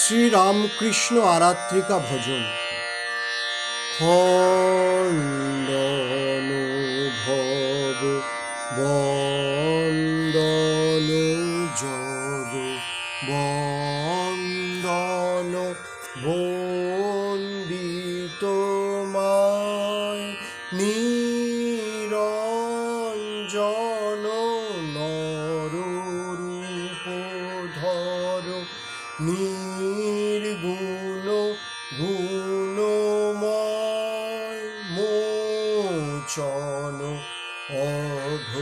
শ্রীরামকৃষ্ণ আরাত্রিকা ভজন। খণ্ডন ভব বন্দন জগ বন্দন বন্দিত মায় নিরঞ্জন নরূপ ধর নির্গুণ গুণময় মোচন অঘ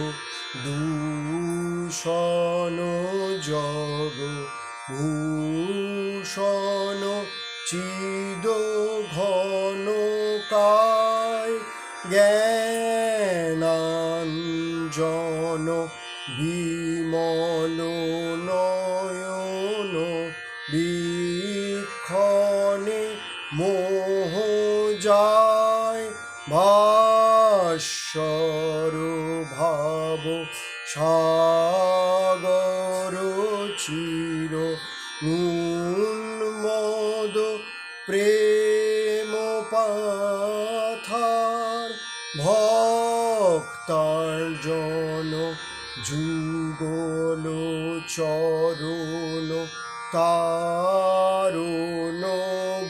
দূষণ জগ ভূষণ চিদ ঘন কায় জ্ঞানাঞ্জন বিমল ভাস্বর ভাব সাগর চির উন্মদ প্রেম পাথার ভক্তার্জন যুগল চরণ তারুণ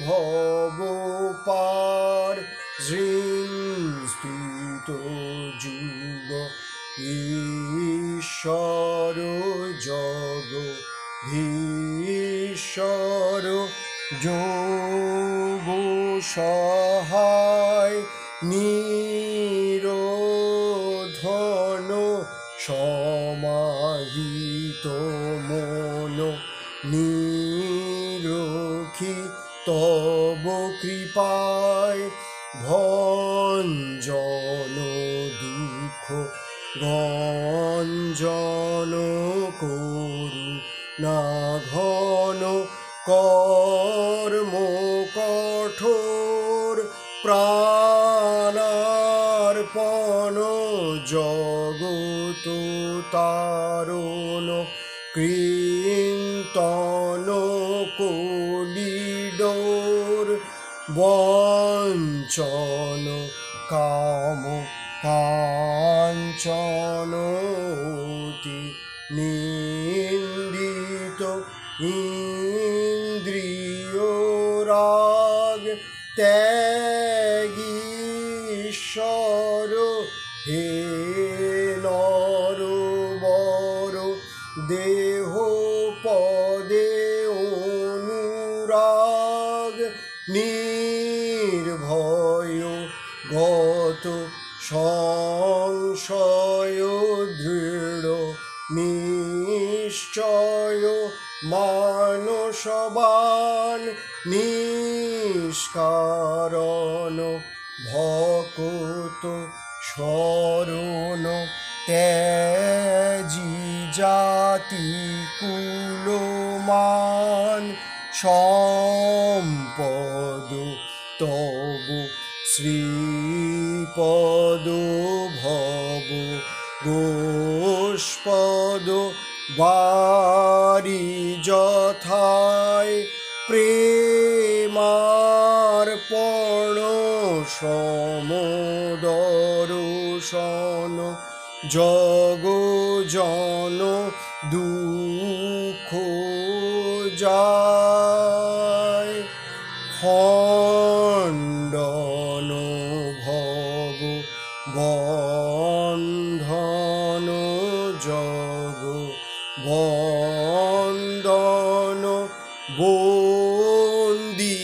ভব পার স্থিত ঈশ্বর জগ ঈশ্বর যোগ সহায় নিরোধন সমাহিত মন নিরখি তব কৃপায় ভঞ্জন দুঃখ গঞ্জন করু না ঘন কর্ম কঠোর প্রাণার্পণ জগত তারণ কীর্তন কলিডোর বঞ্চন কাম কাঞ্চন অতি নিন্দিত ইন্দ্রিয় রাগ ত্যাগীশ্বর হে নর বর দেহ পদে অনুরাগ নির্ভয় গত সংশয় দৃঢ় নিশ্চয় মানসবান নিষ্কারণ ভকত স্মরণ ত্যাজি জাতি কুলমান সম্পদ তব শ্রীপদ ভব গোষ্পদ বারি যথায় প্রেমার্পণ সমদর্শন জগ জন দুঃখ যায় বন্ধন জগ বন্ধন বন্দী